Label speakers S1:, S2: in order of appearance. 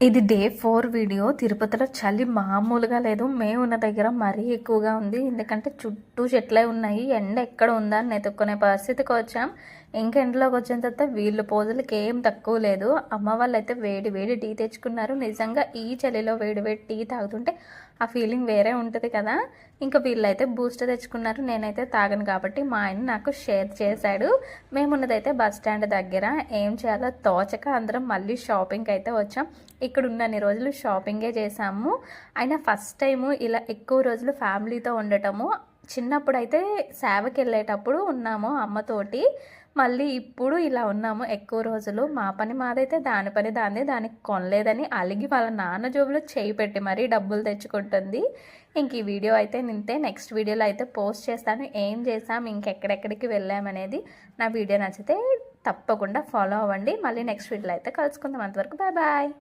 S1: ఇది day four video. తిరుపతిలో చలి మామూలుగా లేదు. మేము ఉన్న దగ్గర మరీ ఎక్కువగా ఉంది. ఎందుకంటే చుట్టూ చెట్లే ఉన్నాయి. ఎండ ఎక్కడ ఉందా అని వెతుక్కునే పరిస్థితికి వచ్చాం. ఇంకా ఎండలోకి వచ్చిన తర్వాత వీళ్ళు పోజులకి ఏం తక్కువ లేదు. అమ్మ వాళ్ళు అయితే వేడి వేడి టీ తెచ్చుకున్నారు. నిజంగా ఈ చలిలో వేడి వేడి టీ తాగుతుంటే ఆ ఫీలింగ్ వేరే ఉంటుంది కదా. ఇంకా వీళ్ళైతే బూస్ట్ తెచ్చుకున్నారు. నేనైతే తాగను కాబట్టి మా ఆయన నాకు షేర్ చేశాడు. మేమున్నదైతే బస్ స్టాండ్ దగ్గర. ఏం చేయాలో తోచక అందరం మళ్ళీ షాపింగ్కి అయితే వచ్చాం. ఇక్కడ ఉన్నన్ని రోజులు షాపింగే చేసాము అయినా ఫస్ట్ టైము ఇలా ఎక్కువ రోజులు ఫ్యామిలీతో ఉండటము చిన్నప్పుడు అయితే సేవకి వెళ్ళేటప్పుడు ఉన్నాము అమ్మతోటి. మళ్ళీ ఇప్పుడు ఇలా ఉన్నాము ఎక్కువ రోజులు. మా పని మాదైతే దాని పని దాన్ని దానికి కొనలేదని అలిగి వాళ్ళ నాన్న జోబులో చేయి పెట్టి మరీ డబ్బులు తెచ్చుకుంటుంది. ఇంక ఈ వీడియో అయితే నింతే. నెక్స్ట్ వీడియోలో అయితే పోస్ట్ చేస్తాను. ఏం చేసాం ఇంకెక్కడెక్కడికి వెళ్ళామనేది నా వీడియో నచ్చితే తప్పకుండా ఫాలో అవ్వండి. మళ్ళీ నెక్స్ట్ వీడియోలో అయితే కలుసుకుందాం. అంతవరకు బాయ్ బాయ్